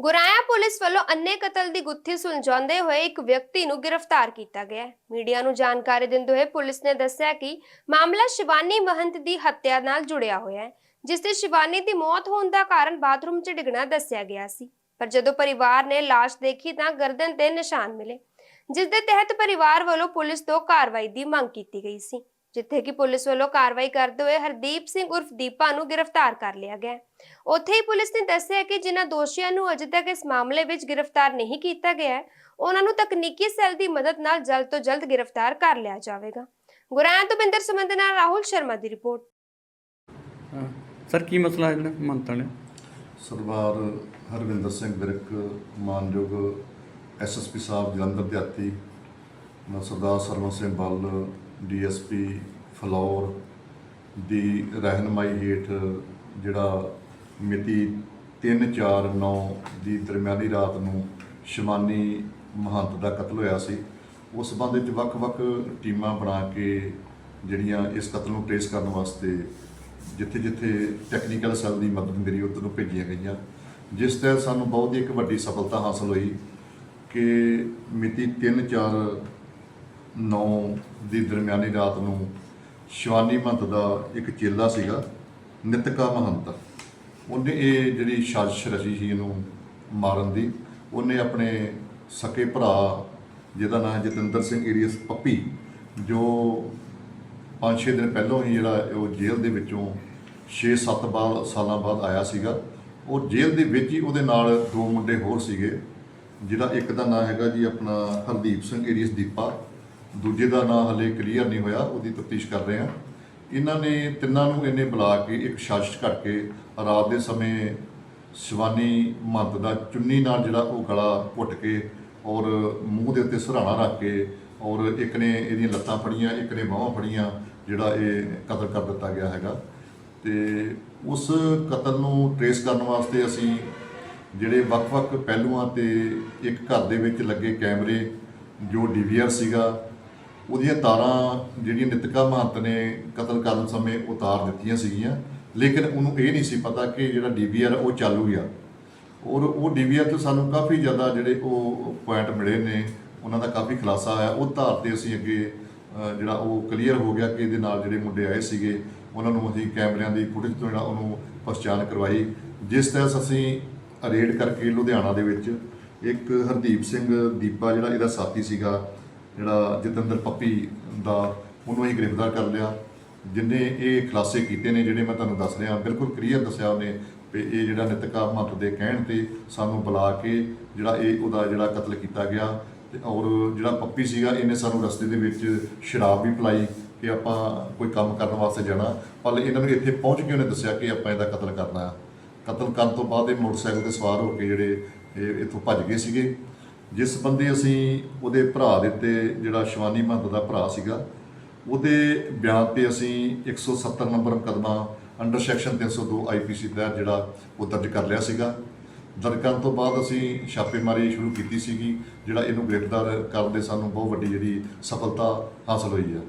ਗੁਰਾਇਆ police ਵੱਲੋਂ ਅੰਨੇ ਕਤਲ ਦੀ ਗੁੱਥੀ ਸੁਲਝਾਉਂਦੇ ਹੋਏ ਇੱਕ ਵਿਅਕਤੀ ਨੂੰ ਗ੍ਰਿਫਤਾਰ ਕੀਤਾ ਗਿਆ ਹੈ। ਮੀਡੀਆ ਨੂੰ ਜਾਣਕਾਰੀ ਦਿੰਦੇ ਹੋਏ ਪੁਲਿਸ ਨੇ ਦੱਸਿਆ ਕਿ ਮਾਮਲਾ ਸ਼ਿਵਾਨੀ ਮਹੰਤ ਦੀ ਹੱਤਿਆ ਨਾਲ ਜੁੜਿਆ ਹੋਇਆ ਹੈ, ਜਿਸ ਤੇ ਸ਼ਿਵਾਨੀ ਦੀ ਮੌਤ ਹੋਣ ਦਾ ਕਾਰਨ ਬਾਥਰੂਮ 'ਚ ਡਿੱਗਣਾ ਦੱਸਿਆ ਗਿਆ ਸੀ। ਪਰ ਜਦੋਂ ਪਰਿਵਾਰ ਨੇ ਲਾਸ਼ ਦੇਖੀ ਤਾਂ ਗਰਦਨ ਤੇ ਨਿਸ਼ਾਨ ਮਿਲੇ, ਜਿਸ ਦੇ ਤਹਿਤ ਪਰਿਵਾਰ ਵੱਲੋਂ ਪੁਲਿਸ ਤੋਂ ਕਾਰਵਾਈ ਦੀ ਮੰਗ ਕੀਤੀ ਗਈ ਸੀ। ਜਿੱਥੇ ਕਿ ਪੁਲਿਸ ਵੱਲੋਂ ਕਾਰਵਾਈ ਕਰਦੇ ਹੋਏ ਹਰਦੀਪ ਸਿੰਘ ਉਰਫ ਦੀਪਾ ਨੂੰ ਗ੍ਰਿਫਤਾਰ ਕਰ ਲਿਆ ਗਿਆ। ਉੱਥੇ ਹੀ ਪੁਲਿਸ ਨੇ ਦੱਸਿਆ ਕਿ ਜਿਨ੍ਹਾਂ ਦੋਸ਼ੀਆਂ ਨੂੰ ਅਜੇ ਤੱਕ ਇਸ ਮਾਮਲੇ ਵਿੱਚ ਗ੍ਰਿਫਤਾਰ ਨਹੀਂ ਕੀਤਾ ਗਿਆ ਹੈ, ਉਹਨਾਂ ਨੂੰ ਤਕਨੀਕੀ ਸੈੱਲ ਦੀ ਮਦਦ ਨਾਲ ਜਲਦ ਤੋਂ ਜਲਦ ਗ੍ਰਿਫਤਾਰ ਕਰ ਲਿਆ ਜਾਵੇਗਾ ਗੁਰਾਇਆ ਤੋਂ ਬਿੰਦਰ ਸਮੰਦ ਨਾਲ ਰਾਹੁਲ ਸ਼ਰਮਾ ਦੀ ਰਿਪੋਰਟ। ਸਰ ਕੀ ਮਸਲਾ ਹੈ ਇਹਨਾਂ ਮੰਤਾਂ ਨੇ ਸਰਦਾਰ ਹਰਵਿੰਦਰ ਸਿੰਘ ਵਿਰਕ ਮਾਨਯੋਗ ਐਸਐਸਪੀ ਸਾਹਿਬ ਜਲੰਧਰ ਦਿਹਾਤੀ ਸਰਦਾਰ ਸਰਵਨ ਸਿੰਘ ਬੱਲ ਡੀਐਸਪੀ ਫਲੌਰ ਦੀ ਰਹਿਨਮਾਈ ਹੇਠ ਜਿਹੜਾ ਮਿਤੀ 3/4/9 ਦੀ ਦਰਮਿਆਨੀ ਰਾਤ ਨੂੰ ਸ਼ਮਾਨੀ ਮਹੰਤ ਦਾ ਕਤਲ ਹੋਇਆ ਸੀ, ਉਸ ਸੰਬੰਧ ਵਿੱਚ ਵੱਖ-ਵੱਖ ਟੀਮਾਂ ਬਣਾ ਕੇ ਜਿਹੜੀਆਂ ਇਸ ਕਤਲ ਨੂੰ ਟ੍ਰੇਸ ਕਰਨ ਵਾਸਤੇ ਜਿੱਥੇ-ਜਿੱਥੇ ਟੈਕਨੀਕਲ ਸੈੱਲ ਦੀ ਮਦਦ ਮੇਰੀ ਉੱਧਰ ਨੂੰ ਭੇਜੀਆਂ ਗਈਆਂ। ਜਿਸ ਤਹਿਤ ਸਾਨੂੰ ਬਹੁਤ ਹੀ ਇੱਕ ਵੱਡੀ ਸਫਲਤਾ ਹਾਸਲ ਹੋਈ ਕਿ ਮਿਤੀ 3/4/9 ਦੀ ਦਰਮਿਆਨੀ ਰਾਤ ਨੂੰ ਸ਼ਿਵਾਨੀ ਮਹੰਤ ਦਾ ਇੱਕ ਚੇਲਾ ਸੀਗਾ, ਨਿਤਕਾ ਮਹੰਤ। ਉਹਨੇ ਇਹ ਜਿਹੜੀ ਸਾਜ਼ਿਸ਼ ਰਚੀ ਸੀ ਇਹਨੂੰ ਮਾਰਨ ਦੀ, ਉਹਨੇ ਆਪਣੇ ਸਕੇ ਭਰਾ ਜਿਹਦਾ ਨਾਮ ਜਤਿੰਦਰ ਸਿੰਘ ਏਰੀਅਸ ਪੱਪੀ, ਜੋ 5-6 ਦਿਨ ਪਹਿਲਾਂ ਹੀ ਜਿਹੜਾ ਉਹ ਜੇਲ੍ਹ ਦੇ ਵਿੱਚੋਂ 6-7 ਬਾਅਦ ਸਾਲਾਂ ਬਾਅਦ ਆਇਆ ਸੀਗਾ। ਉਹ ਜੇਲ੍ਹ ਦੇ ਵਿੱਚ ਹੀ ਉਹਦੇ ਨਾਲ ਦੋ ਮੁੰਡੇ ਹੋਰ ਸੀਗੇ, ਜਿਹੜਾ ਇੱਕ ਦਾ ਨਾਮ ਹੈਗਾ ਜੀ ਆਪਣਾ ਹਰਦੀਪ ਸਿੰਘ ਏਰੀਅਸ ਦੀਪਾ ਦੂਜੇ ਦਾ ਨਾਂ ਹਲੇ ਕਲੀਅਰ ਨਹੀਂ ਹੋਇਆ, ਉਹਦੀ ਤਫਤੀਸ਼ ਕਰ ਰਹੇ ਹਾਂ। ਇਹਨਾਂ ਨੇ ਤਿੰਨਾਂ ਨੂੰ ਇਹਨੇ ਬੁਲਾ ਕੇ ਇੱਕ ਸਾਜ਼ਿਸ਼ ਕਰਕੇ ਰਾਤ ਦੇ ਸਮੇਂ ਸ਼ਿਵਾਨੀ ਮਹੰਤ ਦਾ ਚੁੰਨੀ ਨਾਲ ਜਿਹੜਾ ਉਹ ਗਲਾ ਘੁੱਟ ਕੇ ਔਰ ਮੂੰਹ ਦੇ ਉੱਤੇ ਸਰਾਣਾ ਰੱਖ ਕੇ ਔਰ ਇੱਕ ਨੇ ਇਹਦੀਆਂ ਲੱਤਾਂ ਫੜੀਆਂ, ਇੱਕ ਨੇ ਬਾਹਾਂ ਫੜੀਆਂ, ਜਿਹੜਾ ਇਹ ਕਤਲ ਕਰ ਦਿੱਤਾ ਗਿਆ ਹੈਗਾ। ਤੇ ਉਸ ਕਤਲ ਨੂੰ ਟ੍ਰੇਸ ਕਰਨ ਵਾਸਤੇ ਅਸੀਂ ਜਿਹੜੇ ਵੱਖ-ਵੱਖ ਪਹਿਲੂਆਂ ਤੇ ਇੱਕ ਘਰ ਦੇ ਵਿੱਚ ਲੱਗੇ ਕੈਮਰੇ, ਜੋ ਡੀਵੀਆਰ ਸੀਗਾ ਉਹਦੀਆਂ ਤਾਰਾਂ ਜਿਹੜੀਆਂ ਨਿਤਕਾ ਮਹੰਤ ਨੇ ਕਤਲ ਕਰਨ ਸਮੇਂ ਉਤਾਰ ਦਿੱਤੀਆਂ ਸੀਗੀਆਂ। ਲੇਕਿਨ ਉਹਨੂੰ ਇਹ ਨਹੀਂ ਸੀ ਪਤਾ ਕਿ ਜਿਹੜਾ ਡੀਵੀਆਰ ਉਹ ਚਾਲੂ ਗਿਆ ਔਰ ਉਹ ਡੀਵੀਆਰ ਤੋਂ ਸਾਨੂੰ ਕਾਫੀ ਜ਼ਿਆਦਾ ਜਿਹੜੇ ਉਹ ਪੁਆਇੰਟ ਮਿਲੇ ਨੇ, ਉਹਨਾਂ ਦਾ ਕਾਫੀ ਖੁਲਾਸਾ ਆਇਆ। ਉਹ ਧਾਰ ਤੇ ਅਸੀਂ ਅੱਗੇ ਜਿਹੜਾ ਉਹ ਕਲੀਅਰ ਹੋ ਗਿਆ ਕਿ ਇਹਦੇ ਨਾਲ ਜਿਹੜੇ ਮੁੰਡੇ ਆਏ ਸੀਗੇ, ਉਹਨਾਂ ਨੂੰ ਅਸੀਂ ਕੈਮਰਿਆਂ ਦੀ ਫੁਟੇਜ ਤੋਂ ਜਿਹੜਾ ਉਹਨੂੰ ਪਛਾਣ ਕਰਵਾਈ। ਜਿਸ ਤਹਿਤ ਅਸੀਂ ਰੇਡ ਕਰਕੇ ਲੁਧਿਆਣਾ ਦੇ ਵਿੱਚ ਇੱਕ ਹਰਦੀਪ ਸਿੰਘ ਦੀਪਾ ਜਿਹੜਾ ਇਹਦਾ ਸਾਥੀ ਸੀਗਾ ਜਿਹੜਾ ਜਤਿੰਦਰ ਪੱਪੀ ਦਾ ਉਹਨੂੰ ਅਸੀਂ ਗ੍ਰਿਫਤਾਰ ਕਰ ਲਿਆ। ਜਿਨੇ ਇਹ ਖੁਲਾਸੇ ਕੀਤੇ ਨੇ, ਜਿਹੜੇ ਮੈਂ ਤੁਹਾਨੂੰ ਦੱਸ ਰਿਹਾ, ਬਿਲਕੁਲ ਕਲੀਅਰ ਦੱਸਿਆ ਉਹਨੇ ਵੀ ਇਹ ਜਿਹੜਾ ਨਿਤਕਾ ਮਹੰਤ ਦੇ ਕਹਿਣ ਤੇ ਸਾਨੂੰ ਬੁਲਾ ਕੇ ਜਿਹੜਾ ਇਹ ਉਹਦਾ ਜਿਹੜਾ ਕਤਲ ਕੀਤਾ ਗਿਆ ਤੇ ਔਰ ਜਿਹੜਾ ਪੱਪੀ ਸੀਗਾ, ਇਹਨੇ ਸਾਨੂੰ ਰਸਤੇ ਦੇ ਵਿੱਚ ਸ਼ਰਾਬ ਵੀ ਪਿਲਾਈ ਕਿ ਆਪਾਂ ਕੋਈ ਕੰਮ ਕਰਨ ਵਾਸਤੇ ਜਾਣਾ। ਪਰ ਇਹਨਾਂ ਨੂੰ ਇੱਥੇ ਪਹੁੰਚ ਕੇ ਉਹਨੇ ਦੱਸਿਆ ਕਿ ਆਪਾਂ ਇਹਦਾ ਕਤਲ ਕਰਨਾ। ਹੈ ਕਤਲ ਕਰਨ ਤੋਂ ਬਾਅਦ ਇਹ ਮੋਟਰਸਾਈਕਲ ਤੇ ਸਵਾਰ ਹੋ ਕੇ ਜਿਹੜੇ ਇਹ ਇੱਥੋਂ ਭੱਜ ਗਏ ਸੀਗੇ। ਜਿਸ ਬੰਦੇ ਅਸੀਂ ਉਹਦੇ ਭਰਾ ਦੇ ਉੱਤੇ ਜਿਹੜਾ ਸ਼ਿਵਾਨੀ ਮਹੰਤ ਦਾ ਭਰਾ ਸੀਗਾ, ਉਹਦੇ ਬਿਆਨ ਤੇ ਅਸੀਂ 170 ਨੰਬਰ ਮੁਕੱਦਮਾ ਅੰਡਰ ਸੈਕਸ਼ਨ 302 ਆਈਪੀਸੀ ਤਹਿਤ ਜਿਹੜਾ ਉਹ ਦਰਜ ਕਰ ਲਿਆ ਸੀਗਾ। ਦਰਜ ਕਰਨ ਤੋਂ ਬਾਅਦ ਅਸੀਂ ਛਾਪੇਮਾਰੀ ਸ਼ੁਰੂ ਕੀਤੀ ਸੀਗੀ, ਜਿਹੜਾ ਇਹਨੂੰ ਗ੍ਰਿਫਤਾਰ ਕਰਨ ਦੇ ਸਾਨੂੰ ਬਹੁਤ ਵੱਡੀ ਜਿਹੜੀ ਸਫਲਤਾ ਹਾਸਲ ਹੋਈ ਹੈ।